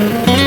Ayan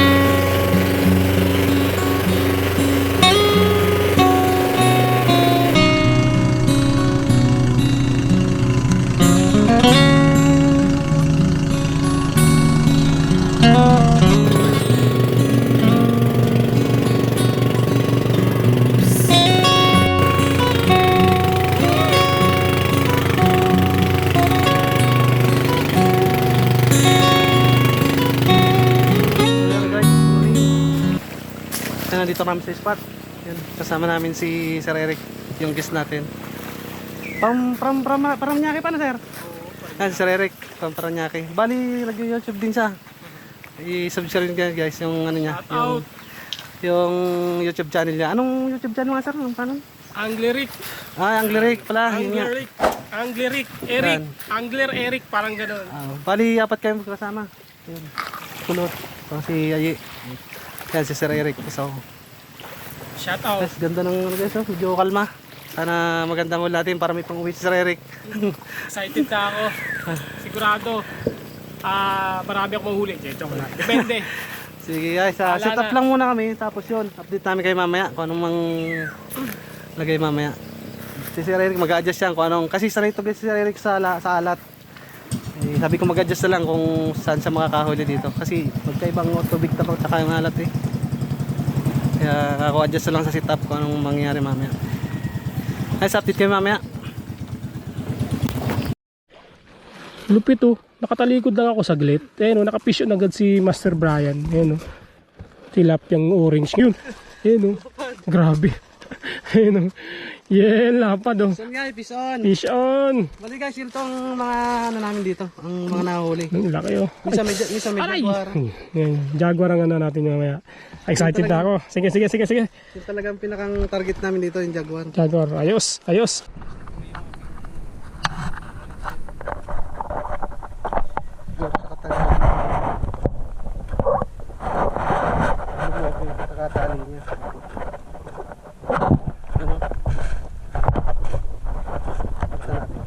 Ayan, nandito kami sa spot. Yan, kasama namin si Sir Eric, yung guest natin. Pam, pram, pram, Paranaque pa na sir? Yan, si Sir Eric, pam, Paranaque. Bali, nag-YouTube din siya. I-subscribe niya guys yung ano niya. Yung, yung YouTube channel niya. Anong YouTube channel nga sir? Anong paano? Angleric. Ah, Angleric pala. Angleric. Angleric. Eric. Yan. Angler Eric. Parang gano'n. Ah, bali, apat kayo magkasama. Yun. Kulot. So, si Ayi. Yan, si Sir Eric. So, Shout out. Guys, ganda ng ano guys, oh. medyo kalma. Sana magandang ulit natin para may pang-uwi si Sir Eric. Excited na ako. Sigurado. Ah, marami akong mahuli. Joke lang. Depende. Sige guys, ah, Wala set up na. lang muna kami. Tapos yun, update namin kayo mamaya kung anong mang lagay mamaya. Si Sir Eric mag-adjust yan kung anong, kasi sanay to guys si Sir Eric sa, sa alat. Eh, sabi ko mag-adjust na lang kung saan siya makakahuli dito. Kasi magkaibang tubig tapos tsaka yung alat eh. Kaya ako adjust na lang sa setup kung anong mangyayari mamaya. Guys, update kayo mamaya. Lupit oh. Nakatalikod lang ako saglit. Ayun oh, nakapisyo na agad si Master Brian. Ayun oh. Tilapyang orange. Yun. Ayun oh. Grabe. Ayun oh. Yeah, lapad oh. Saan guys, peace on. Fish on. Bali guys, yun tong mga ano namin dito, ang mga nahuli. Ang laki oh. Minsan may, minsan may Aray! jaguar. Yan, Jaguar ang ano natin mamaya. Excited na ako. Sige, sige, sige, sige. Yung talagang pinakang target namin dito yung jaguar. Jaguar, ayos, ayos. Nakatali niya. Ano? Buksan natin.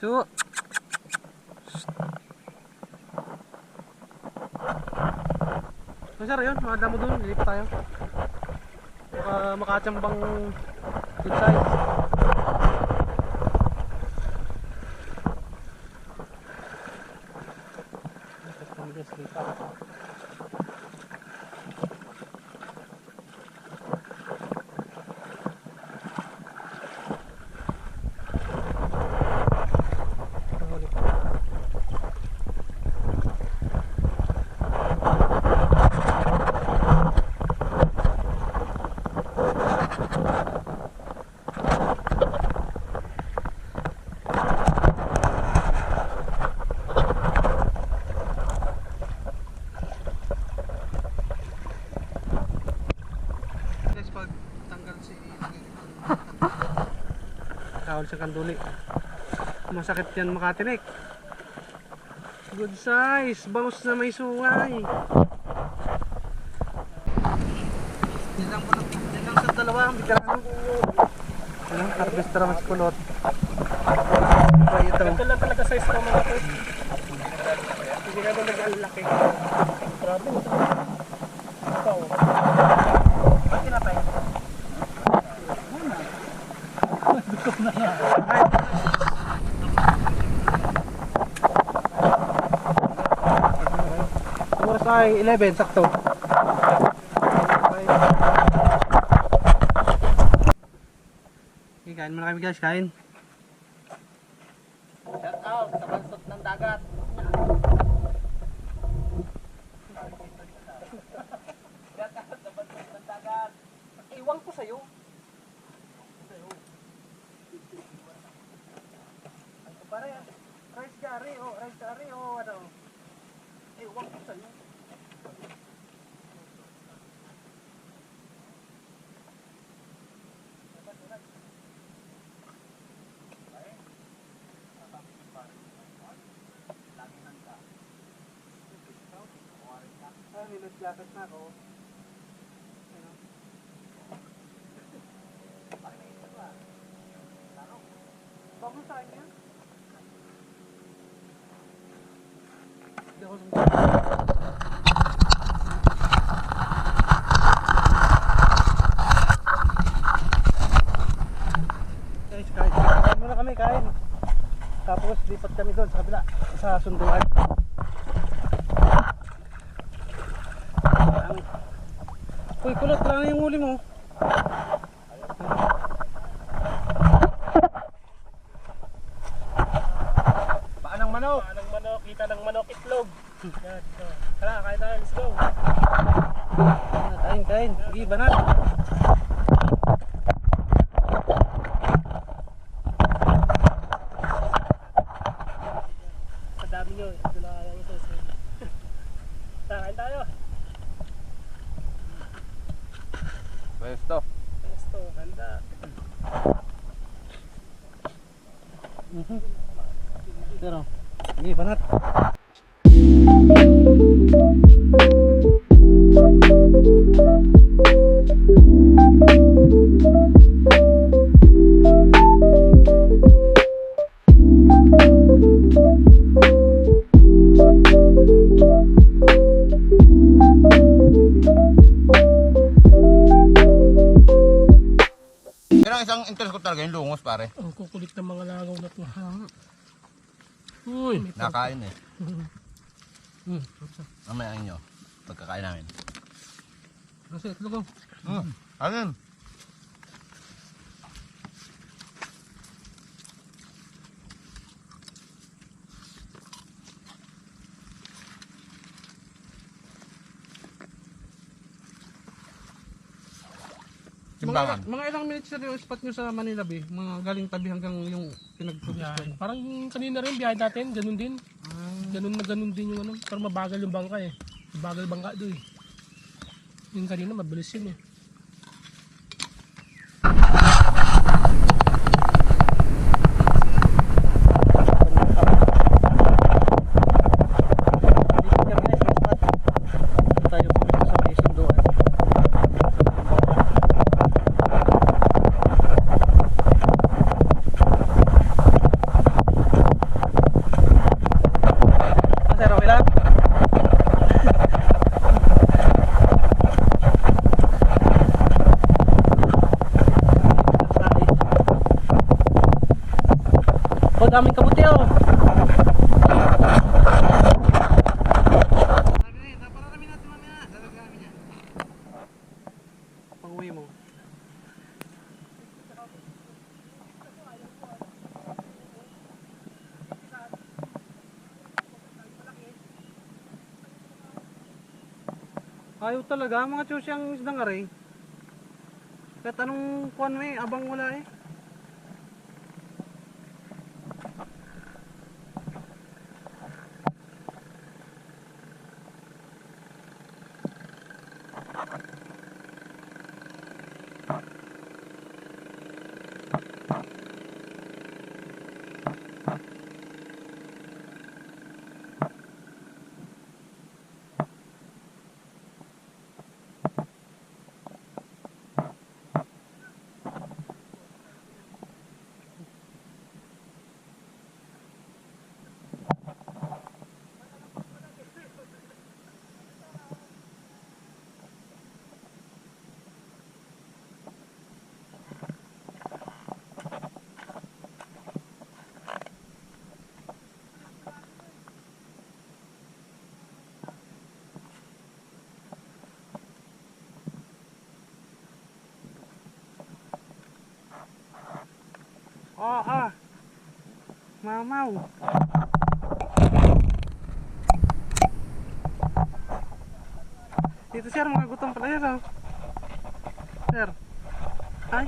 So, So sir, yun, mga damo doon, lilipat tayo. Baka makatsambang good size. Guys, pag tanggal si Tawal sa kanduli. Masakit yan makatinik. Good size. Bangus na may sungay. Yan lang po. Yan lang sa dalawa. Bigyan Ano? Harvester mas kulot. Ito. Ito lang talaga size ko mga to. Hindi ka talaga ang laki. Grabe. Ito. Ba't kinapay? Oras ay 11, sakto. Okay, kain muna kami guys, kain. Shout out sa bansot ng dagat. Shout out sa bansot ng dagat. Iwan ko sa'yo. Pare? Rice curry o rice curry o ano? Ewan ko sa'yo. Ah, nilas jacket na ako. Ano? mo sa akin yan. Hindi ako Guys, kain. Kain muna kami, kain. Tapos lipat kami doon sa kabila, sa sunduan. Ang- Uy, kulot, wala na yung huli mo. Paanang manok? Anong manok, kita ng manok, itlog. Yan. Tara, kain tayo, let's go. Kain, kain. Sige, banat. Sa dami nyo, ito na kaya ito. Tara, kain tayo. Pwesto. Gusto, handa. Pero, sige, banat. Isang interest ko talaga yung lungos pare. Ang kukulit ng mga langaw na to. Uy, Nakain eh. Mamaya ang inyo. Pagkakain namin. Kasi, itlog ko. Hmm. Alin? Timbangan. Mga, mga ilang minutes na yung spot nyo sa Manila Bay? Mga galing tabi hanggang yung pinagpulis yan. Parang kanina rin, biyahe natin, ganun din. Ganun na ganun din yung ano. Parang mabagal yung bangka eh. Mabagal bangka doon eh. Yung kanina, mabilis yun eh. Dito kami guys, yung spot. Tayo po dito sa may sunduan. Ah, sir, okay lang? Oh, daming kabuti oh. Pang-uwi mo. Ayaw talaga, mga chusi ang isdang aray. Kahit anong kuwan mo eh, abang wala eh. Ah, ah. Mamaw. Dito sir, mga gutom pala yan. Oh. Sir. Ay.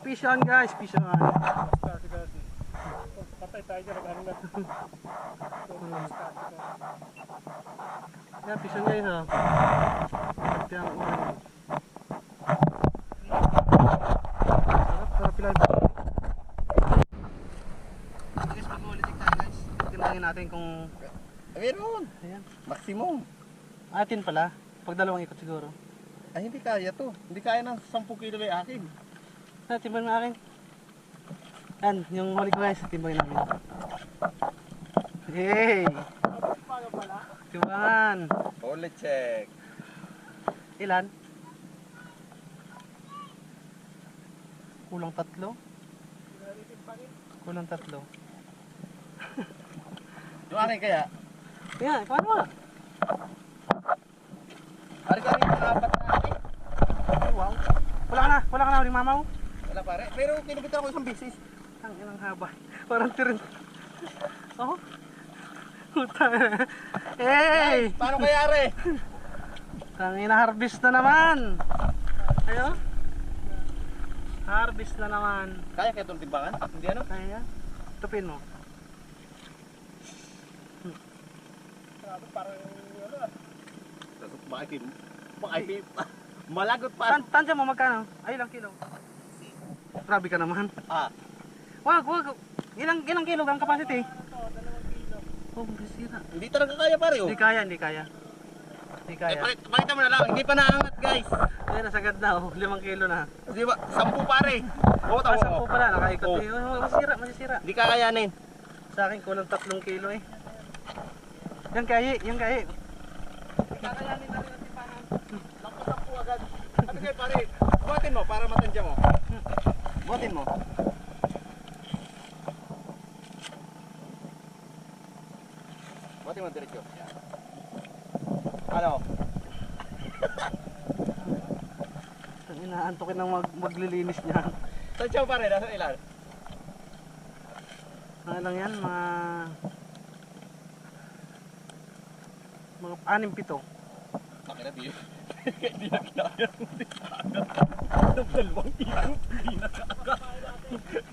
Fish on guys, fish on. Patay tayo dyan, na. Fish on guys oh. At yung ulan. Sarap, sarap pila. Guys, mag-ulitik tayo guys. Tingnan natin kung Meron. Ayan. Maximum. Atin pala. Pag dalawang ikot siguro. Ay, hindi kaya to. Hindi kaya ng 10 kilo na akin. Ah, timbang mo akin. Yan, yung huli ko guys, timbangin namin. Hey! Timbangan. Holy check. Ilan? Kulang tatlo? Kulang tatlo. Yung akin kaya? Yan, paano nga? Ari ka rin mga apat na akin. Ay, wow. Wala ka na, wala ka na uling mamaw. Wala pare. Pero kinubitan ko isang bisis. Ang inang haba. Parang tirin. Oh. Puta. hey! Paano kaya are? Ang ina-harvest na naman. Ayo. Harvest na naman. Kaya kaya itong timbangan? Hindi ano? Kaya. Tupin mo. Bakit? Bakit? Malagot pa. Tan tansya mo magkano? Ay, ilang kilo? Grabe ka naman. Ah, Wag, wag. Ilang, ilang kilo ang capacity? Oh, bisira. hindi talaga kaya pare oh. Hindi kaya, hindi kaya. Hindi Eh, kaya. pakita, pakita mo na lang, hindi pa naangat guys. Ay, nasagad na oh. Limang kilo na. Di ba? Sampu pare. Oo, Ah, tawo. sampu pala, nakaikot Oh. eh. Oh, masisira, masisira. Hindi kakayanin. Sa akin, kulang tatlong kilo eh. Yan kaya, yan kaya. Kakayanin na rin ang timbangan. Sampu-sampu agad. Ano kayo pare? Buhatin mo para matansya mo. Buhatin mo. Buhatin mo diretso. Ano? Inaantokin ng mag maglilinis niyan. Tansya mo pare, nasa ilan? Ano lang yan, mga... Mga anim pito. Bakit na di? Hindi na kinaya. Dalawang ikot. Hindi na kaka.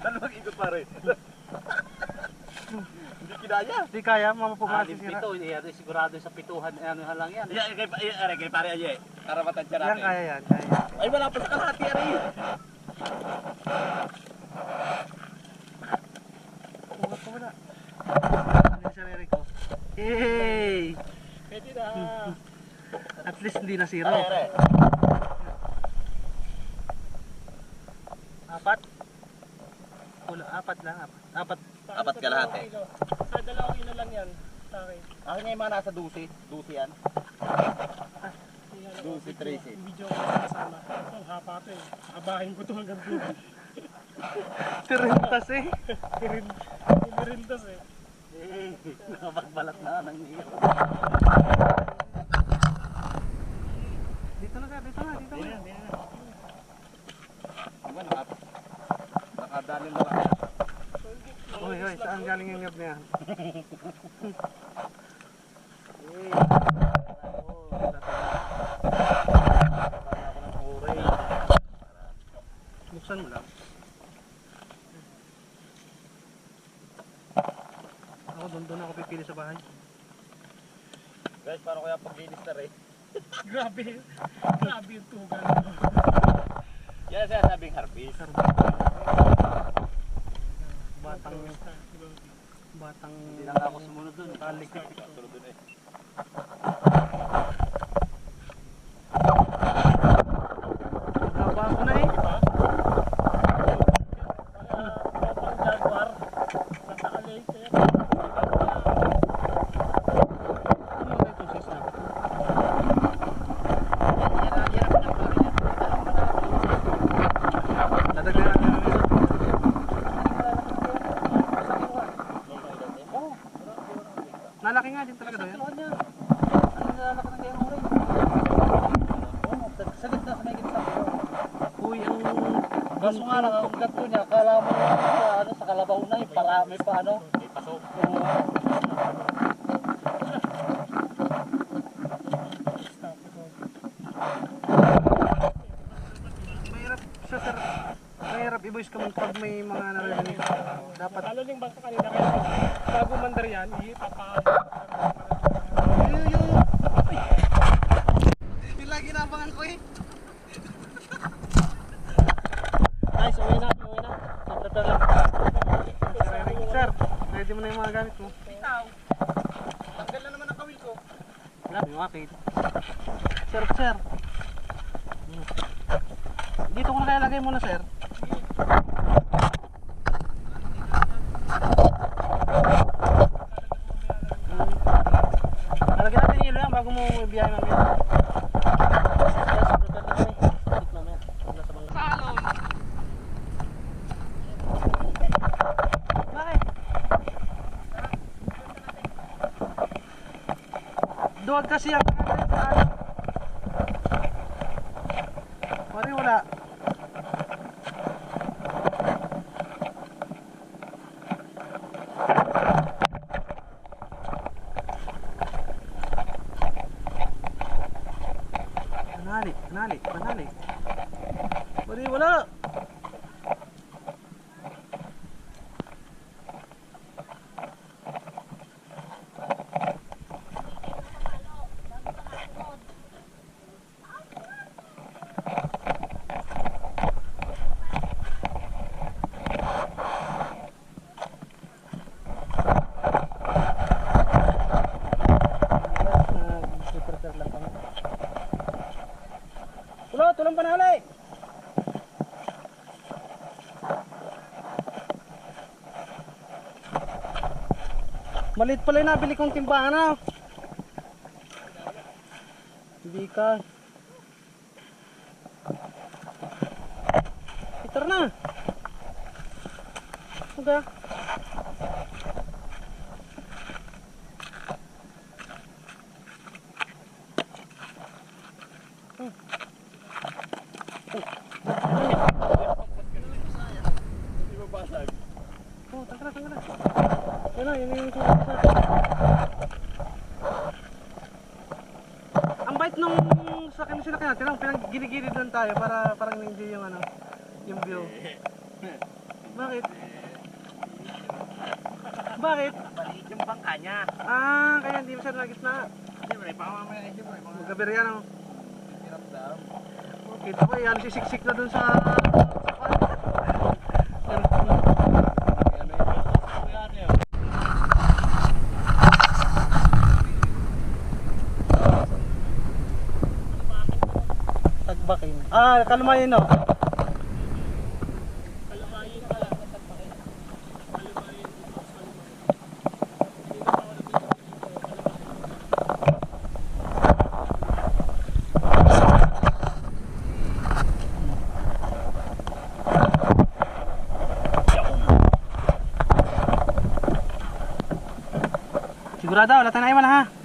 Dalawang ikot pare. Hindi kinaya. Di kaya, mamapumasi Anim sira. pito, eh, sigurado sa pituhan, ano lang yan. Yeah, kay, kay, kay pare Aye. Para matansya Yan natin. kaya yan, kaya yan. Ay, wala pa sa kalahati, Ari. Wala pa wala. Ano yung sarili ko? Hey! Pwede na. At least hindi na zero. Ari, Ari. Apat? Wala, apat lang. Apat. apat. Apat kalahati. Sa dalawang kilo lang yan. Sa akin. Akin nga yung mga nasa dusi. Dusi yan. Dusi, Tracy. Video ko kasama. Ito, hapa to eh. Abahin ko to hanggang dulo. Tirintas eh. Eh. Eh, nakapagbalat na ng niyo. Dito na sir, dito na, dito na. Diba, naka, nakadali na lang. Uy, uy, saan galing yung ngab niya? Buksan mo lang. Ako doon doon ako pipili sa bahay. Guys, paglinis na rin? Grabe. Grabe yung tugan. Yan ang sinasabing harvest. Batang batang Hindi na nga ako sumunod dun. talik. Tulad dun eh. Haba ko na eh. Pang Jaguar. Sa Takalay. Kaya Ano ba ito sis na? Dadagdagan natin ng isa. Nalaki nga din talaga doon. Ano niya? Ano nilalaki ng kaya uray? Oo, sagad na sa may gitna. Uy, ang Kaso nga lang, ang ganto niya, kala mo sa, ano, sa kalabaw na, para may pa ano. May pasok. mahirap siya sir. Mahirap i-voice ka man pag may mga naririnig. Dapat Lalo yung bangka kanina kaya bago mandar yan, ipapa... Yung, yung, ay. Yung lagi nabangan ko eh. Nice, uwi na, uwi na. Sobrang lang. Sir, ready mo na yung mga gamit mo. Tanggal na naman ang kawil ko. Wala, yung akin. Sir, sir. Dito ko na kaya lagay muna, sir. Lalagyan natin yung ilo yan bago mo ibiyahe mamaya. Yes, prepare na kami. Wait mamaya. Nasa bangka. Bakit? Duwag kasi ang Pare wala. Panali, panali, panali. Pare wala. Prepare lang kami. Tulo, tulong panali. Malit pala yung nabili kong timbangan ah. Hindi ka. Peter na. Huwag Oh, tangka na, tangka na. Yan na, yun na yung sulat sa Ang bait nung sa kanya sila natin, ang pinang gilid lang tayo para parang enjoy yung ano, yung view. Bakit? Bakit? Maliit yung bangka niya. Ah, kaya hindi masyado na gitna. Siyempre, baka mamaya, siyempre, mga Magkabir yan, oh. hirap-dam. Kita ko, yan, sisiksik na dun sa... Kalumayan no. Sigurado, wala tayong naiwan ha.